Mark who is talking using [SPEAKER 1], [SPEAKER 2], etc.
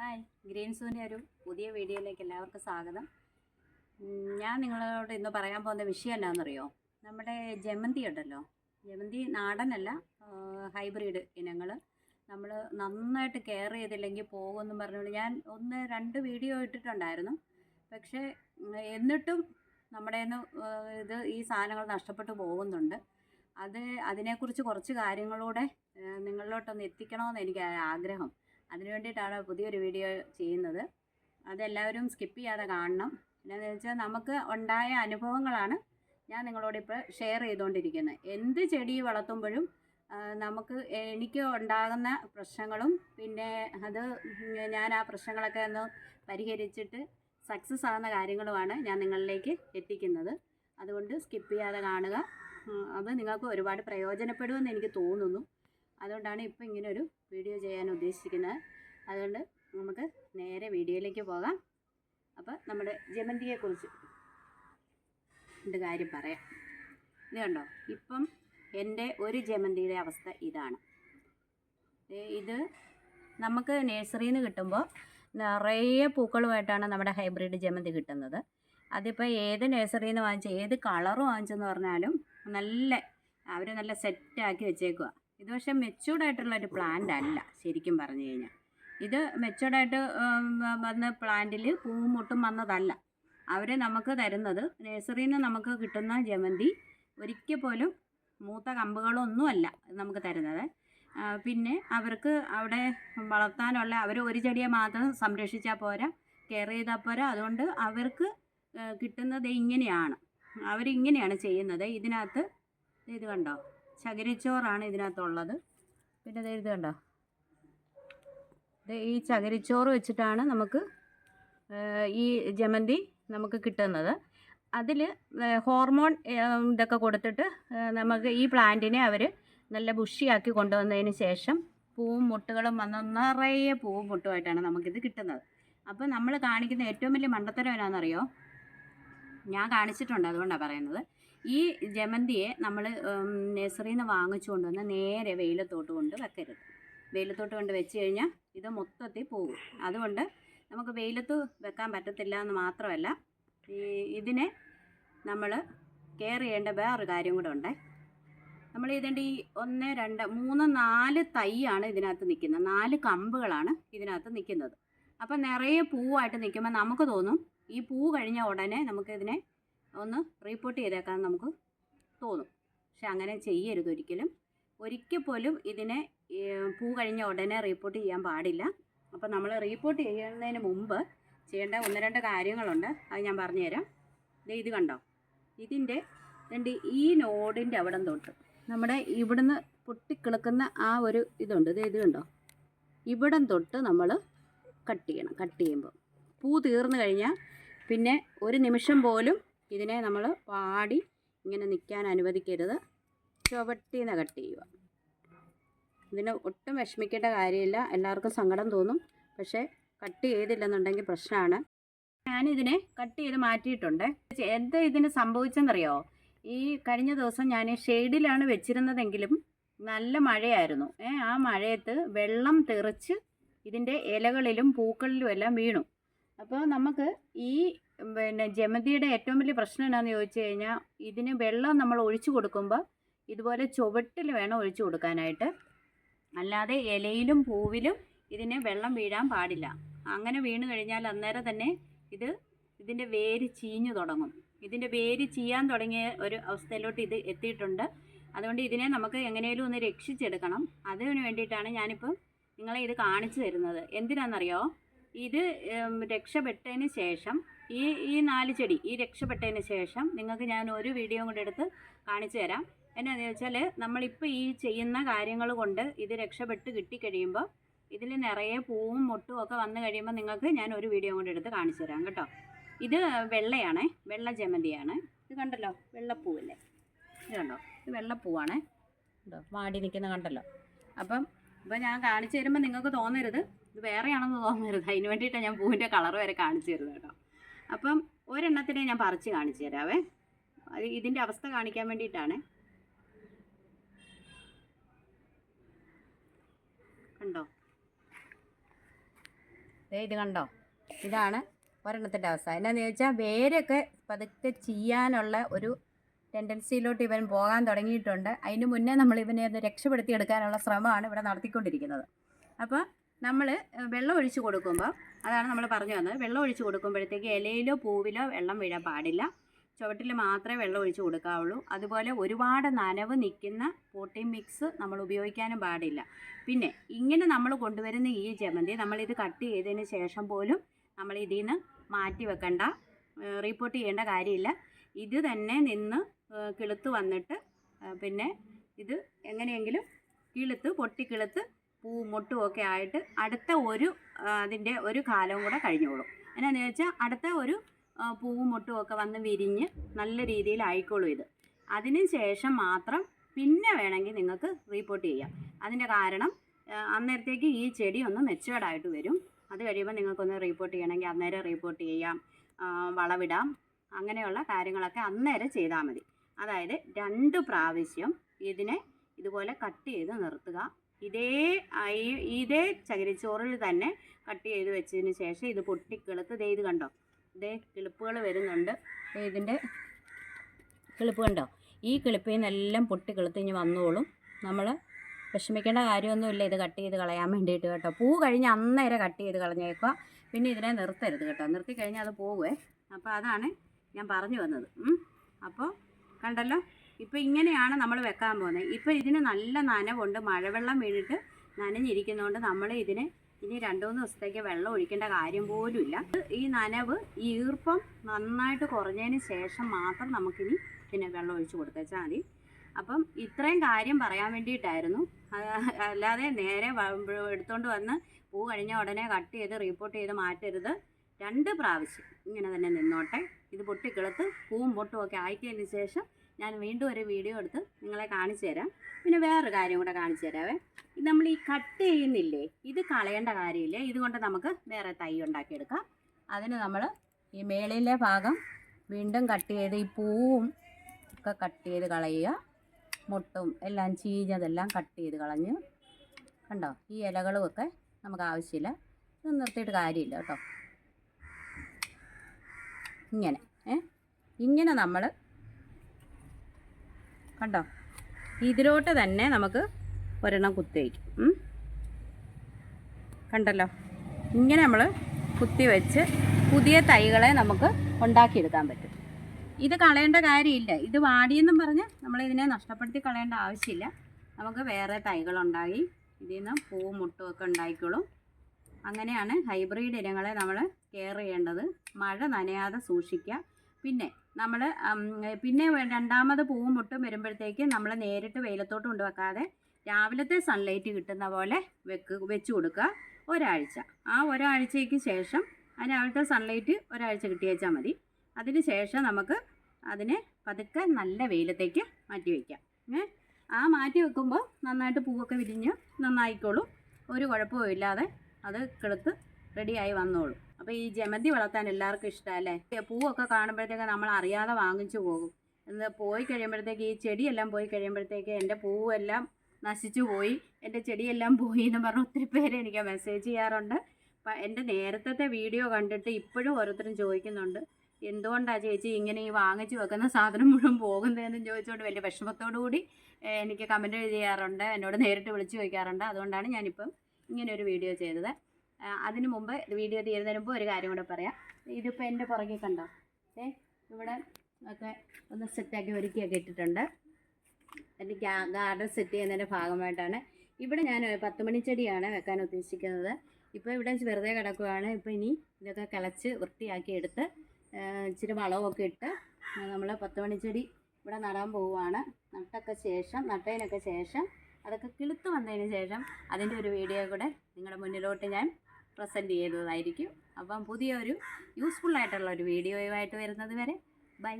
[SPEAKER 1] Hi ഗ്രീൻസൂന്റെ ഒരു പുതിയ വീഡിയോയിലേക്ക് എല്ലാവർക്കും സ്വാഗതം. ഞാൻ നിങ്ങളോട് ഇന്ന് പറയാൻ പോകുന്ന വിഷയം എന്താണെന്നറിയോ? നമ്മുടെ ജമന്തി ഉണ്ടല്ലോ. ജമന്തി നാടനല്ല ഹൈബ്രിഡ് ഇനങ്ങൾ നമ്മൾ നന്നായിട്ട് കെയർ ചെയ്തില്ലെങ്കിൽ പോകുമെന്ന് പറഞ്ഞുകൊണ്ട് ഞാൻ ഒന്ന് രണ്ട് വീഡിയോ ഇട്ടിട്ടുണ്ടായിരുന്നു. പക്ഷേ എന്നിട്ടും നമ്മുടെ ഇത് ഈ സാധനങ്ങൾ നഷ്ടപ്പെട്ടു പോകുന്നുണ്ട്. അത് അതിനെക്കുറിച്ച് കുറച്ച് കാര്യങ്ങളൂടെ നിങ്ങളിലോട്ടൊന്ന് എത്തിക്കണമെന്ന് എനിക്ക് ആഗ്രഹം. അതിന് വേണ്ടിയിട്ടാണ് പുതിയൊരു വീഡിയോ ചെയ്യുന്നത്. അതെല്ലാവരും സ്കിപ്പ് ചെയ്യാതെ കാണണം. എന്താണെന്ന് വെച്ചാൽ നമുക്ക് ഉണ്ടായ അനുഭവങ്ങളാണ് ഞാൻ നിങ്ങളോട് നിങ്ങളോടിപ്പോൾ ഷെയർ ചെയ്തുകൊണ്ടിരിക്കുന്നത്. എന്ത് ചെടി വളർത്തുമ്പോഴും നമുക്ക് എനിക്ക് ഉണ്ടാകുന്ന പ്രശ്നങ്ങളും പിന്നെ അത് ഞാൻ ആ പ്രശ്നങ്ങളൊക്കെ ഒന്ന് പരിഹരിച്ചിട്ട് സക്സസ് ആകുന്ന കാര്യങ്ങളുമാണ് ഞാൻ നിങ്ങളിലേക്ക് എത്തിക്കുന്നത്. അതുകൊണ്ട് സ്കിപ്പ് ചെയ്യാതെ കാണുക. അത് നിങ്ങൾക്ക് ഒരുപാട് പ്രയോജനപ്പെടുമെന്ന് എനിക്ക് തോന്നുന്നു. അതുകൊണ്ടാണ് ഇപ്പോൾ ഇങ്ങനെ ഒരു വീഡിയോ ചെയ്യാൻ ഉദ്ദേശിക്കുന്നത് അതുകൊണ്ട് നമുക്ക് നേരെ വീഡിയോയിലേക്ക് പോകാം. അപ്പോൾ നമ്മുടെ ജമന്തിയെക്കുറിച്ച് രണ്ട് കാര്യം പറയാം. ഇത് കണ്ടോ? ഇപ്പം എന്റെ ഒരു ജമന്തിയുടെ അവസ്ഥ ഇതാണ്. ഇത് നമുക്ക് നഴ്സറിയിൽ നിന്ന് കിട്ടുമ്പോൾ നിറയെ പൂക്കളുമായിട്ടാണ് നമ്മുടെ ഹൈബ്രിഡ് ജമന്തി കിട്ടുന്നത്. അതിപ്പോൾ ഏത് നഴ്സറിയിൽ നിന്ന് വാങ്ങിച്ച് ഏത് കളർ വാങ്ങിച്ചെന്ന് പറഞ്ഞാലും നല്ല അവർ നല്ല സെറ്റാക്കി വെച്ചേക്കുക ഇത് പക്ഷേ മെച്ചൂർഡ് ആയിട്ടുള്ള ഒരു പ്ലാന്റ് അല്ല ശരിക്കും പറഞ്ഞു കഴിഞ്ഞാൽ ഇത് മെച്ചൂർഡായിട്ട് വന്ന പ്ലാന്റിൽ പൂവും മുട്ടും വന്നതല്ല. അവർ നമുക്ക് തരുന്നത് നഴ്സറിയിൽ നിന്ന് നമുക്ക് കിട്ടുന്ന ജമന്തി ഒരിക്കൽ പോലും മൂത്ത കമ്പുകളൊന്നുമല്ല നമുക്ക് തരുന്നത്. പിന്നെ അവർക്ക് അവിടെ വളർത്താനുള്ള അവർ ഒരു ചെടിയെ മാത്രം സംരക്ഷിച്ചാൽ പോരാ കെയർ ചെയ്താൽ പോരാ. അതുകൊണ്ട് അവർക്ക് കിട്ടുന്നത് ഇങ്ങനെയാണ്. അവരിങ്ങനെയാണ് ചെയ്യുന്നത്. ഇതിനകത്ത് ഇത് കണ്ടോ? ചകിരിച്ചോറാണ് ഇതിനകത്തുള്ളത്. പിന്നെ ഇത് കണ്ടോ? ഇത് ഈ ചകിരിച്ചോറ് വെച്ചിട്ടാണ് നമുക്ക് ഈ ജമന്തി നമുക്ക് കിട്ടുന്നത്. അതിൽ ഹോർമോൺ ഇതൊക്കെ കൊടുത്തിട്ട് നമുക്ക് ഈ പ്ലാന്റിനെ അവർ നല്ല ബുഷിയാക്കി കൊണ്ടുവന്നതിന് ശേഷം പൂവും മുട്ടുകളും വന്ന് നിറയെ പൂവും മുട്ടുമായിട്ടാണ് നമുക്കിത് കിട്ടുന്നത്. അപ്പോൾ നമ്മൾ കാണിക്കുന്ന ഏറ്റവും വലിയ മണ്ടത്തരം എന്നാണെന്നറിയോ ഞാൻ കാണിച്ചിട്ടുണ്ട് അതുകൊണ്ടാണ് പറയുന്നത്. ഈ ജമന്തിയെ നമ്മൾ നഴ്സറിയിൽ നിന്ന് വാങ്ങിച്ചു കൊണ്ടുവന്ന് നേരെ വെയിലത്തോട്ട് കൊണ്ട് വെക്കരുത്. വെയിലത്തോട്ട് കൊണ്ട് വെച്ച് കഴിഞ്ഞാൽ ഇത് മൊത്തത്തിൽ പോകും അതുകൊണ്ട് നമുക്ക് വെയിലത്ത് വെക്കാൻ പറ്റത്തില്ല എന്ന് മാത്രമല്ല ഈ ഇതിനെ നമ്മൾ കെയർ ചെയ്യേണ്ട വേറൊരു കാര്യം കൂടെ ഉണ്ട്. നമ്മൾ ഇതിന്റെ ഈ ഒന്ന് രണ്ട് മൂന്ന് നാല് തൈയാണ് ഇതിനകത്ത് നിൽക്കുന്നത്. നാല് കമ്പുകളാണ് ഇതിനകത്ത് നിൽക്കുന്നത്. അപ്പം നിറയെ പൂവായിട്ട് നിൽക്കുമ്പോൾ നമുക്ക് തോന്നും ഈ പൂ കഴിഞ്ഞ ഉടനെ നമുക്ക് ഇതിനെ ഒന്ന് റീപ്പോർട്ട് ചെയ്തേക്കാൻ നമുക്ക് തോന്നും. പക്ഷെ അങ്ങനെ ചെയ്യരുത് ഒരിക്കലും. ഒരിക്കൽ പോലും ഇതിനെ പൂ കഴിഞ്ഞ ഉടനെ റീപ്പോർട്ട് ചെയ്യാൻ പാടില്ല. അപ്പോൾ നമ്മൾ റീപ്പോർട്ട് ചെയ്യുന്നതിന് മുമ്പ് ചെയ്യേണ്ട ഒന്ന് രണ്ട് കാര്യങ്ങളുണ്ട്. അത് ഞാൻ പറഞ്ഞുതരാം. ഇത് കണ്ടോ? ഇതിന്റെ രണ്ട് ഈ നോഡിന്റെ അവിടം തൊട്ട് നമ്മുടെ ഇവിടുന്ന് പൊട്ടിക്കിളക്കുന്ന ആ ഒരു ഇതുണ്ട്. ദേ ഇത് കണ്ടോ? ഇവിടം തൊട്ട് നമ്മൾ കട്ട് ചെയ്യണം കട്ട് ചെയ്യുമ്പോൾ പൂ തീർന്നു കഴിഞ്ഞാൽ പിന്നെ ഒരു നിമിഷം പോലും ഇതിനെ നമ്മൾ പാടി ഇങ്ങനെ നിൽക്കാൻ അനുവദിക്കരുത്. ചുവട്ടിന്ന് കട്ട് ചെയ്യുക. ഇതിന് ഒട്ടും വിഷമിക്കേണ്ട കാര്യമില്ല. എല്ലാവർക്കും സങ്കടം തോന്നും. പക്ഷേ കട്ട് ചെയ്തില്ലെന്നുണ്ടെങ്കിൽ പ്രശ്നമാണ്. ഞാനിതിനെ കട്ട് ചെയ്ത് മാറ്റിയിട്ടുണ്ട്. എന്താ ഇതിന് സംഭവിച്ചെന്നറിയോ? ഈ കഴിഞ്ഞ ദിവസം ഞാൻ ഷെയ്ഡിലാണ് വെച്ചിരുന്നതെങ്കിലും നല്ല മഴയായിരുന്നു. ഏ ആ മഴയത്ത് വെള്ളം തെറിച്ച് ഇതിന്റെ ഇലകളിലും പൂക്കളിലും എല്ലാം വീണു. അപ്പോൾ നമുക്ക് ഈ പിന്നെ ജമന്തിയുടെ ഏറ്റവും വലിയ പ്രശ്നം എന്താണെന്ന് ചോദിച്ചു കഴിഞ്ഞാൽ ഇതിന് വെള്ളം നമ്മൾ ഒഴിച്ചു കൊടുക്കുമ്പോൾ ഇതുപോലെ ചുവട്ടിൽ വേണം ഒഴിച്ചു കൊടുക്കാനായിട്ട്. അല്ലാതെ ഇലയിലും പൂവിലും ഇതിന് വെള്ളം വീഴാൻ പാടില്ല. അങ്ങനെ വീണ് കഴിഞ്ഞാൽ അന്നേരം തന്നെ ഇത് ഇതിന്റെ വേര് ചീഞ്ഞു തുടങ്ങും. ഇതിന്റെ വേര് ചീയാൻ തുടങ്ങിയ ഒരു അവസ്ഥയിലോട്ട് ഇത് എത്തിയിട്ടുണ്ട്. അതുകൊണ്ട് ഇതിനെ നമുക്ക് എങ്ങനെയും ഒന്ന് രക്ഷിച്ചെടുക്കണം. അതിന് വേണ്ടിയിട്ടാണ് ഞാനിപ്പം നിങ്ങളെ ഇത് കാണിച്ചു തരുന്നത്. എന്തിനാണെന്നറിയോ ഇത് രക്ഷപ്പെട്ടതിന് ശേഷം ഈ ഈ നാല് ചെടി ഈ രക്ഷപ്പെട്ടതിന് ശേഷം നിങ്ങൾക്ക് ഞാൻ ഒരു വീഡിയോ കൂടെ എടുത്ത് കാണിച്ചു തരാം. എന്നാന്ന് വെച്ചാൽ നമ്മളിപ്പോൾ ഈ ചെയ്യുന്ന കാര്യങ്ങൾ കൊണ്ട് ഇത് രക്ഷപ്പെട്ട് കിട്ടിക്കഴിയുമ്പോൾ ഇതിൽ നിറയെ പൂവും മുട്ടും ഒക്കെ വന്നു കഴിയുമ്പോൾ നിങ്ങൾക്ക് ഞാൻ ഒരു വീഡിയോ കൂടെ എടുത്ത് കാണിച്ചു തരാം കേട്ടോ. ഇത് വെള്ളയാണ് വെള്ള ജമന്തിയാണ്. ഇത് കണ്ടല്ലോ വെള്ളപ്പൂവല്ലേ? ഇത് കണ്ടോ ഇത് വെള്ളപ്പൂവാണേ. കണ്ടോ വാടി നിൽക്കുന്ന കണ്ടല്ലോ. അപ്പം ഇപ്പം ഞാൻ കാണിച്ചു തരുമ്പോൾ നിങ്ങൾക്ക് തോന്നരുത്. ഇത് വേറെയാണെന്ന് തോന്നരുത്. അതിന് വേണ്ടിയിട്ടാണ് ഞാൻ പൂവിന്റെ കളർ വരെ കാണിച്ചു തരുന്നത് കേട്ടോ. അപ്പം ഒരെണ്ണത്തിനെ ഞാൻ പറിച്ച് കാണിച്ചു തരാവേ. അത് ഇതിന്റെ അവസ്ഥ കാണിക്കാൻ വേണ്ടിയിട്ടാണ്. കണ്ടോ? ഇത് കണ്ടോ? ഇതാണ് ഒരെണ്ണത്തിന്റെ അവസ്ഥ. എന്നാന്ന് ചോദിച്ചാൽ വേരൊക്കെ പതുക്കെ ചെയ്യാനുള്ള ഒരു ടെൻഡൻസിയിലോട്ട് ഇവൻ പോകാൻ തുടങ്ങിയിട്ടുണ്ട്. അതിന് മുന്നേ നമ്മൾ ഇവനെ ഒന്ന് രക്ഷപ്പെടുത്തി എടുക്കാനുള്ള ശ്രമമാണ് ഇവിടെ നടത്തിക്കൊണ്ടിരിക്കുന്നത്. അപ്പോൾ നമ്മൾ വെള്ളം ഒഴിച്ച് കൊടുക്കുമ്പോൾ അതാണ് നമ്മൾ പറഞ്ഞു വന്നത്. വെള്ളം ഒഴിച്ച് കൊടുക്കുമ്പോഴത്തേക്ക് ഇലയിലോ പൂവിലോ വെള്ളം വീഴാൻ പാടില്ല. ചുവട്ടിൽ മാത്രമേ വെള്ളം ഒഴിച്ച് കൊടുക്കാവുള്ളൂ. അതുപോലെ ഒരുപാട് നനവ് നിൽക്കുന്ന പോട്ടി മിക്സ് നമ്മൾ ഉപയോഗിക്കാനും പാടില്ല. പിന്നെ ഇങ്ങനെ നമ്മൾ കൊണ്ടുവരുന്ന ഈ ജമന്തി നമ്മളിത് കട്ട് ചെയ്തതിന് ശേഷം പോലും നമ്മൾ ഇതിൽ നിന്ന് മാറ്റി വെക്കണ്ട റിപ്പോർട്ട് ചെയ്യേണ്ട കാര്യമില്ല. ഇത് തന്നെ നിന്ന് കിളുത്ത് വന്നിട്ട് പിന്നെ ഇത് എങ്ങനെയെങ്കിലും കിളുത്ത് പൊട്ടി കിളുത്ത് പൂവും മുട്ടും ഒക്കെ ആയിട്ട് അടുത്ത ഒരു അതിന്റെ ഒരു കാലവും കൂടെ കഴിഞ്ഞോളും. എന്നാന്ന് വെച്ചാൽ അടുത്ത ഒരു പൂവും മുട്ടും ഒക്കെ വന്ന് വിരിഞ്ഞ് നല്ല രീതിയിൽ ആയിക്കോളും ഇത്. അതിന് ശേഷം മാത്രം പിന്നെ വേണമെങ്കിൽ നിങ്ങൾക്ക് റീപ്പോർട്ട് ചെയ്യാം. അതിന്റെ കാരണം അന്നേരത്തേക്ക് ഈ ചെടി ഒന്ന് മെച്ചുവേർഡായിട്ട് വരും. അത് കഴിയുമ്പോൾ നിങ്ങൾക്കൊന്ന് റീപ്പോർട്ട് ചെയ്യണമെങ്കിൽ അന്നേരം റീപ്പോർട്ട് ചെയ്യാം വളവിടാം അങ്ങനെയുള്ള കാര്യങ്ങളൊക്കെ അന്നേരം ചെയ്താൽ മതി. അതായത് രണ്ട് പ്രാവശ്യം ഇതിനെ ഇതുപോലെ കട്ട് ചെയ്ത് നിർത്തുക. ഇതേ ഇതേ ചകിരിച്ചോറിൽ തന്നെ കട്ട് ചെയ്ത് വെച്ചതിന് ശേഷം ഇത് പൊട്ടിക്കിളുത്ത് ദേ ഇത് കണ്ടോ? ഇതേ കിളിപ്പുകൾ വരുന്നുണ്ട്. ഇതിന്റെ കിളിപ്പ് കണ്ടോ? ഈ കിളിപ്പിൽ നിന്നെല്ലാം പൊട്ടി ഇനി വന്നോളും. നമ്മൾ വിഷമിക്കേണ്ട കാര്യമൊന്നുമില്ല. ഇത് കട്ട് ചെയ്ത് കളയാൻ വേണ്ടിയിട്ട് കേട്ടോ. പൂ കഴിഞ്ഞ് അന്നേരം കട്ട് ചെയ്ത് കളഞ്ഞേക്കുക. പിന്നെ ഇതിനെ നിർത്തരുത് കേട്ടോ. നിർത്തി കഴിഞ്ഞാൽ അത് പോവേ. അപ്പോൾ അതാണ് ഞാൻ പറഞ്ഞു വന്നത്. അപ്പോൾ കണ്ടല്ലോ? ഇപ്പോൾ ഇങ്ങനെയാണ് നമ്മൾ വെക്കാൻ പോകുന്നത്. ഇപ്പോൾ ഇതിന് നല്ല നനവുണ്ട്. മഴവെള്ളം വീണിട്ട് നനഞ്ഞിരിക്കുന്നതുകൊണ്ട് നമ്മൾ ഇതിന് ഇനി രണ്ടു മൂന്ന് ദിവസത്തേക്ക് വെള്ളം ഒഴിക്കേണ്ട കാര്യം പോലും ഇല്ല. ഈ നനവ് ഈ ഈർപ്പം നന്നായിട്ട് കുറഞ്ഞതിന് ശേഷം മാത്രം നമുക്കിനി പിന്നെ വെള്ളം ഒഴിച്ച് കൊടുത്തേച്ചാൽ മതി. അപ്പം ഇത്രയും കാര്യം പറയാൻ വേണ്ടിയിട്ടായിരുന്നു. അല്ലാതെ നേരെ എടുത്തുകൊണ്ട് വന്ന് പൂ കഴിഞ്ഞ ഉടനെ കട്ട് ചെയ്ത് റീപ്പോർട്ട് ചെയ്ത് മാറ്റരുത്. രണ്ട് പ്രാവശ്യം ഇങ്ങനെ തന്നെ നിന്നോട്ടെ. ഇത് പൊട്ടിക്കിളത്ത് പൂവും പൊട്ടും ഒക്കെ ശേഷം ഞാൻ വീണ്ടും ഒരു വീഡിയോ എടുത്ത് നിങ്ങളെ കാണിച്ചു തരാം. പിന്നെ വേറൊരു കാര്യം കൂടെ കാണിച്ചു തരാവേ. ഇത് നമ്മൾ ഈ കട്ട് ചെയ്യുന്നില്ലേ? ഇത് കളയേണ്ട കാര്യമില്ല. ഇതുകൊണ്ട് നമുക്ക് വേറെ തൈ ഉണ്ടാക്കിയെടുക്കാം. അതിന് നമ്മൾ ഈ മേളിലെ ഭാഗം വീണ്ടും കട്ട് ചെയ്ത് ഈ പൂവും ഒക്കെ കട്ട് ചെയ്ത് കളയുക. മുട്ടും എല്ലാം ചീഞ്ഞതെല്ലാം കട്ട് ചെയ്ത് കളഞ്ഞ് കണ്ടോ? ഈ ഇലകളും ഒക്കെ നമുക്ക് ആവശ്യമില്ല. ഇത് നിർത്തിയിട്ട് കാര്യമില്ല കേട്ടോ. ഇങ്ങനെ ഏ? ഇങ്ങനെ നമ്മൾ കണ്ടോ? ഇതിലോട്ട് തന്നെ നമുക്ക് ഒരെണ്ണം കുത്തി വയ്ക്കും. കണ്ടല്ലോ? ഇങ്ങനെ നമ്മൾ കുത്തി വെച്ച് പുതിയ തൈകളെ നമുക്ക് ഉണ്ടാക്കിയെടുക്കാൻ പറ്റും. ഇത് കളയേണ്ട കാര്യമില്ല. ഇത് വാടിയെന്നും പറഞ്ഞ് നമ്മളിതിനെ നഷ്ടപ്പെടുത്തി കളയേണ്ട ആവശ്യമില്ല. നമുക്ക് വേറെ തൈകളുണ്ടായി. ഇതിൽ നിന്ന് പൂവും മുട്ടും ഒക്കെ ഉണ്ടായിക്കോളും. അങ്ങനെയാണ് ഹൈബ്രിഡ് ഇനങ്ങളെ നമ്മൾ കെയർ ചെയ്യേണ്ടത്. മഴ നനയാതെ സൂക്ഷിക്കുക. പിന്നെ നമ്മൾ പിന്നെ രണ്ടാമത് പൂവും മുട്ടും വരുമ്പോഴത്തേക്ക് നമ്മൾ നേരിട്ട് വെയിലത്തോട്ട് കൊണ്ടുവെക്കാതെ രാവിലത്തെ സൺലൈറ്റ് കിട്ടുന്ന പോലെ വെക്ക് വെച്ച് കൊടുക്കുക ഒരാഴ്ച. ആ ഒരാഴ്ചയ്ക്ക് ശേഷം ആ രാവിലത്തെ സൺലൈറ്റ് ഒരാഴ്ച കിട്ടിയേച്ചാൽ മതി. അതിന് ശേഷം നമുക്ക് അതിനെ പതുക്കെ നല്ല വെയിലത്തേക്ക് മാറ്റി വയ്ക്കാം ഏ? ആ മാറ്റി വെക്കുമ്പോൾ നന്നായിട്ട് പൂവൊക്കെ വിരിഞ്ഞ് നന്നായിക്കോളും. ഒരു കുഴപ്പവും ഇല്ലാതെ അത് കിളുത്ത് റെഡിയായി വന്നോളും. അപ്പോൾ ഈ ജമന്തി വളർത്താൻ എല്ലാവർക്കും ഇഷ്ടമല്ലേ പൂവൊക്കെ കാണുമ്പോഴത്തേക്ക് നമ്മൾ അറിയാതെ വാങ്ങിച്ചു പോകും. എന്ന് പോയി കഴിയുമ്പോഴത്തേക്ക് ഈ ചെടിയെല്ലാം പോയി കഴിയുമ്പോഴത്തേക്ക് എന്റെ പൂവെല്ലാം നശിച്ചു പോയി. എന്റെ ചെടിയെല്ലാം പോയി എന്ന് പറഞ്ഞ് ഒത്തിരി പേര് എനിക്ക് മെസ്സേജ് ചെയ്യാറുണ്ട്. അപ്പം എന്റെ നേരത്തെ വീഡിയോ കണ്ടിട്ട് ഇപ്പോഴും ഓരോരുത്തരും ചോദിക്കുന്നുണ്ട്. എന്തുകൊണ്ടാണ് ചേച്ചി ഇങ്ങനെ ഈ വാങ്ങിച്ചു വെക്കുന്ന സാധനം മുഴുവൻ പോകുന്നതെന്നും ചോദിച്ചുകൊണ്ട് വലിയ വിഷമത്തോടു കൂടി എനിക്ക് കമന്റ് ചെയ്യാറുണ്ട് എന്നോട് നേരിട്ട് വിളിച്ചു ചോദിക്കാറുണ്ട്. അതുകൊണ്ടാണ് ഞാനിപ്പം ഇങ്ങനെ ഒരു വീഡിയോ ചെയ്തത്. അതിന് മുമ്പ് വീഡിയോ തീരുന്നതിന് മുമ്പ് ഒരു കാര്യം കൂടെ പറയാം. ഇതിപ്പോൾ എന്റെ പുറകെ കണ്ടോ? ഏ ഇവിടെ ഒക്കെ ഒന്ന് സെറ്റാക്കി ഒരുക്കിയൊക്കെ ഇട്ടിട്ടുണ്ട്. എന്റെ ഗാർഡൻ സെറ്റ് ചെയ്യുന്നതിന്റെ ഭാഗമായിട്ടാണ്. ഇവിടെ ഞാൻ പത്ത് മണിച്ചെടിയാണ് വെക്കാൻ ഉദ്ദേശിക്കുന്നത്. ഇപ്പോൾ ഇവിടെ വെറുതെ കിടക്കുകയാണ് ഇപ്പോൾ ഇനി ഇതൊക്കെ കിളച്ച് വൃത്തിയാക്കി എടുത്ത് ഇച്ചിരി വളമൊക്കെ ഇട്ട് നമ്മൾ പത്ത് മണിച്ചെടി ഇവിടെ നടാൻ പോവുകയാണ് നട്ടൊക്കെ ശേഷം നട്ടതിനൊക്കെ ശേഷം അതൊക്കെ കിളുത്ത് വന്നതിന് ശേഷം അതിന്റെ ഒരു വീഡിയോ കൂടെ നിങ്ങളുടെ മുന്നിലോട്ട് ഞാൻ പ്രസന്റ് ചെയ്തതായിരിക്കും അപ്പം പുതിയൊരു യൂസ്ഫുൾ ആയിട്ടുള്ള ഒരു വീഡിയോയുമായിട്ട് വരുന്നത് വരെ ബൈ